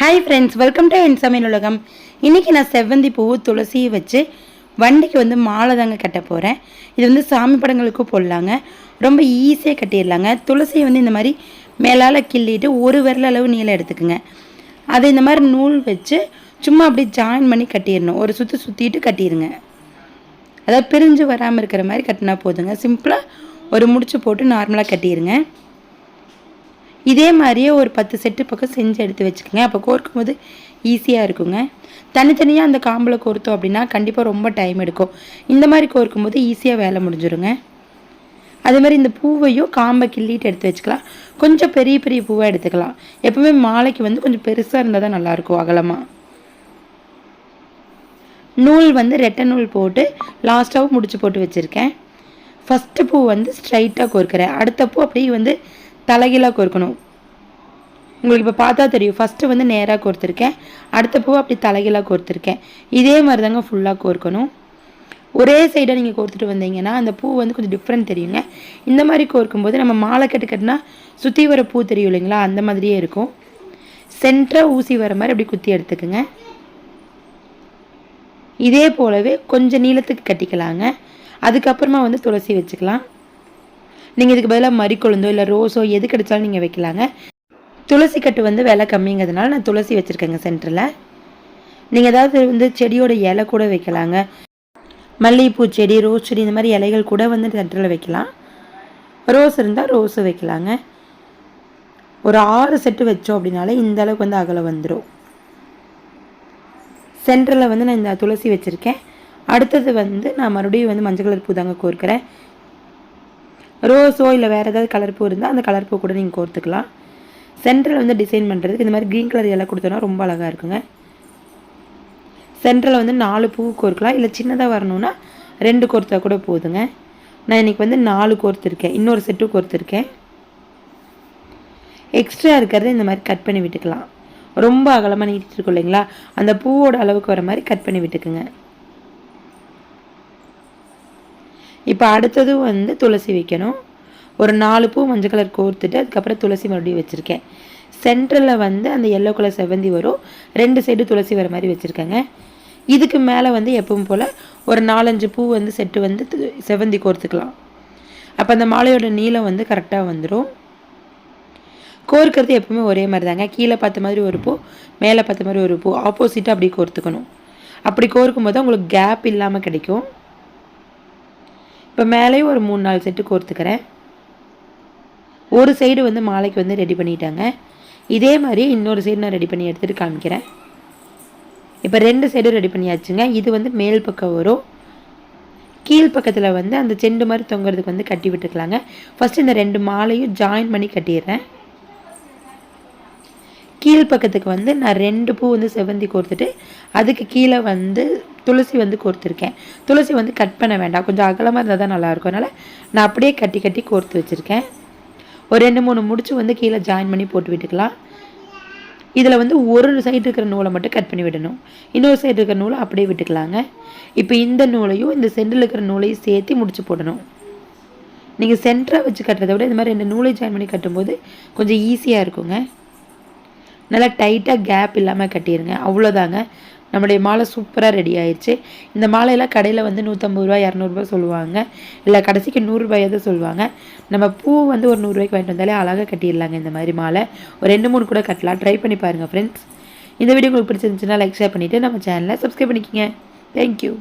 Hi friends welcome to என் சமையல் உலகம் இன்றைக்கி நான் செவ்வந்தி பூவு துளசியை வச்சு வண்டிக்கு வந்து மாலை தாங்க கட்ட போகிறேன் இது வந்து சாமி படங்களுக்கும் போடலாங்க. ரொம்ப ஈஸியாக கட்டிடலாங்க. துளசியை வந்து இந்த மாதிரி மேலால் கிள்ளிட்டு ஒரு விரல் அளவு நீளம் எடுத்துக்கோங்க. அதை இந்த மாதிரி நூல் வச்சு சும்மா அப்படியே ஜாயின் பண்ணி கட்டிடணும். ஒரு சுற்றி சுற்றிட்டு கட்டிடுங்க. அதாவது பிரிஞ்சு வராமல் இருக்கிற மாதிரி கட்டினா போதுங்க. சிம்பிளாக ஒரு முடிச்சு போட்டு நார்மலாக கட்டிடுங்க. இதே மாதிரியே ஒரு பத்து செட்டு பக்கம் செஞ்சு எடுத்து வச்சுக்கோங்க. அப்போ கோர்க்கும் போது ஈஸியாக இருக்குங்க. தனித்தனியாக அந்த காம்பில் கோர்த்தோம் அப்படின்னா கண்டிப்பாக ரொம்ப டைம் எடுக்கும். இந்த மாதிரி கோர்க்கும் போது ஈஸியாக வேலை முடிஞ்சிருங்க. அதே மாதிரி இந்த பூவையும் காம்பை கிள்ளிட்டு எடுத்து வச்சுக்கலாம். கொஞ்சம் பெரிய பெரிய பூவாக எடுத்துக்கலாம். எப்பவுமே மாலைக்கு வந்து கொஞ்சம் பெருசாக இருந்தால் தான் நல்லாயிருக்கும் அகலமாக நூல் வந்து ரெட்டை நூல் போட்டு லாஸ்ட்டாகவும் முடிச்சு போட்டு வச்சுருக்கேன். ஃபஸ்ட்டு பூ வந்து ஸ்ட்ரைட்டாக கோர்க்கிறேன். அடுத்த பூ அப்படியே வந்து தலைகீழாக கோர்க்கணும். உங்களுக்கு இப்போ பார்த்தா தெரியும். ஃபஸ்ட்டு வந்து நேராக கோர்த்துருக்கேன். அடுத்த பூ அப்படி தலைகீழாக கோர்த்துருக்கேன். இதே மாதிரி தாங்க ஃபுல்லாக கோர்க்கணும். ஒரே சைடாக நீங்கள் கோர்த்துட்டு வந்தீங்கன்னா அந்த பூ வந்து கொஞ்சம் டிஃப்ரெண்ட் தெரியுங்க. இந்த மாதிரி கோர்க்கும்போது நம்ம மாலை கட்டு கட்டினா சுற்றி வர பூ தெரியும் இல்லைங்களா? அந்த மாதிரியே இருக்கும். சென்டராக ஊசி வர மாதிரி அப்படி குத்தி எடுத்துக்கோங்க. இதே போலவே கொஞ்சம் நீளத்துக்கு கட்டிக்கலாங்க. அதுக்கப்புறமா வந்து துளசி வச்சுக்கலாம். நீங்கள் இதுக்கு பதிலாக மறிக்கொழுந்தோ இல்லை ரோஸோ எது கிடைச்சாலும் நீங்கள் வைக்கலாங்க. துளசி கட்டு வந்து விலை கம்மிங்கிறதுனால நான் துளசி வச்சுருக்கேங்க சென்டரில் நீங்கள் ஏதாவது வந்து செடியோட இலை கூட வைக்கலாங்க. மல்லிகைப்பூ செடி ரோஸ் செடி இந்த மாதிரி இலைகள் கூட வந்து சென்டரில் வைக்கலாம். ரோஸ் இருந்தால் ரோஸு வைக்கலாங்க. ஒரு ஆறு செட்டு வச்சோம் அப்படின்னாலே இந்த அளவுக்கு வந்து அகலை வந்துடும் சென்டரில் வந்து நான் இந்த துளசி வச்சுருக்கேன். அடுத்தது வந்து நான் மறுபடியும் வந்து மஞ்சள் கலர் பூ தாங்க கோர்க்கிறேன். ரோஸோ இல்லை வேறு ஏதாவது கலர் பூ இருந்தால் அந்த கலர் பூ கூட நீங்கள் கோர்த்துக்கலாம். சென்ட்ரல் வந்து டிசைன் பண்ணுறதுக்கு இந்த மாதிரி க்ரீன் கலர் எல்லாம் கொடுத்தோன்னா ரொம்ப அழகாக இருக்குங்க. சென்ட்ரல் வந்து நாலு பூ கோர்க்கலாம். இல்லை சின்னதாக வரணும்னா ரெண்டு கோர்த்தா கூட போதுங்க. நான் இன்றைக்கி வந்து நாலு கோர்த்துருக்கேன். இன்னொரு செட்டு கோர்த்துருக்கேன். எக்ஸ்ட்ரா இருக்கிறத இந்த மாதிரி கட் பண்ணி விட்டுக்கலாம். ரொம்ப அகலமாக நீட்டிட்டு இருக்கும் இல்லைங்களா? அந்த பூவோட அளவுக்கு வர மாதிரி கட் பண்ணி விட்டுக்குங்க. இப்போ அடுத்ததும் வந்து துளசி வைக்கணும். ஒரு நாலு பூ மஞ்சள் கலர் கோர்த்துட்டு அதுக்கப்புறம் துளசி மறுபடியும் வச்சுருக்கேன். சென்ட்ரலில் வந்து அந்த எல்லோ கலர் செவ்வந்தி வரும். ரெண்டு சைடு துளசி வர மாதிரி வச்சுருக்கேங்க. இதுக்கு மேலே வந்து எப்பவும் போல் ஒரு நாலஞ்சு பூ வந்து செட்டு வந்து செவ்வந்தி கோர்த்துக்கலாம். அப்போ அந்த மாலையோட நீளம் வந்து கரெக்டாக வந்துடும் கோர்க்கிறது எப்பவுமே ஒரே மாதிரி தாங்க கீழே பார்த்த மாதிரி ஒரு பூ மேலே பார்த்த மாதிரி ஒரு பூ. ஆப்போசிட்டாக அப்படி கோர்த்துக்கணும். அப்படி கோர்க்கும் போது உங்களுக்கு கேப் இல்லாமல் கிடைக்கும். இப்போ மேலேயும் ஒரு மூணு நாலு செட்டு கோர்த்துக்கிறேன் ஒரு சைடு வந்து மாலைக்கு வந்து ரெடி பண்ணிட்டாங்க. இதே மாதிரி இன்னொரு சைடு நான் ரெடி பண்ணி எடுத்துகிட்டு காமிக்கிறேன். இப்போ ரெண்டு சைடும் ரெடி பண்ணியாச்சுங்க. இது வந்து மேல் பக்கம் வரும். கீழ் பக்கத்தில் வந்து அந்த செண்டு மாதிரி தொங்குறதுக்கு வந்து கட்டி விட்டுக்கலாங்க. ஃபஸ்ட்டு இந்த ரெண்டு மாலையும் ஜாயின் பண்ணி கட்டிடுறேன். கீழ் பக்கத்துக்கு வந்து நான் ரெண்டு பூ வந்து செவ்வந்தி கோர்த்துட்டு அதுக்கு கீழே வந்து துளசி வந்து கோர்த்துருக்கேன். துளசி வந்து கட் பண்ண வேண்டாம். கொஞ்சம் அகலமாக இருந்தால் தான் நல்லாயிருக்கும். அதனால் நான் அப்படியே கட்டி கட்டி கோர்த்து வச்சுருக்கேன். ஒரு ரெண்டு மூணு முடிச்சு வந்து கீழே ஜாயின் பண்ணி போட்டு விட்டுக்கலாம். இதில் வந்து ஒரு சைடு இருக்கிற நூலை மட்டும் கட் பண்ணி விடணும். இன்னொரு சைடு இருக்கிற நூலை அப்படியே விட்டுக்கலாங்க. இப்போ இந்த நூலையும் இந்த சென்டரில் இருக்கிற நூலையும் சேர்த்து முடிச்சு போடணும். நீங்கள் சென்டராக வச்சு கட்டுறதை விட இந்த மாதிரி ரெண்டு நூலை ஜாயின் பண்ணி கட்டும்போது கொஞ்சம் ஈஸியாக இருக்குங்க. நல்லா டைட்டாக கேப் இல்லாமல் கட்டிடுங்க அவ்வளோதாங்க நம்முடைய மாலை சூப்பராக ரெடி ஆயிடுச்சு இந்த மாலையெல்லாம் கடையில் வந்து நூற்றம்பது ரூபா இரநூறுபா சொல்லுவாங்க. இல்லை கடைசிக்கு நூறுரூபாயாவது சொல்லுவாங்க. நம்ம பூ வந்து ஒரு நூறுரூவாய்க்கு வாங்கிட்டு வந்தாலே அழகாக கட்டிடலாங்க இந்த மாதிரி மாலை. ஒரு ரெண்டு மூணு கூட கட்டலாம். ட்ரை பண்ணி பாருங்கள் ஃப்ரெண்ட்ஸ் இந்த வீடியோ உங்களுக்கு பிடிச்சிருந்துச்சுன்னா லைக் ஷேர் பண்ணிவிட்டு நம்ம சேனலை சப்ஸ்கிரைப் பண்ணிக்கோங்க. தேங்க்யூ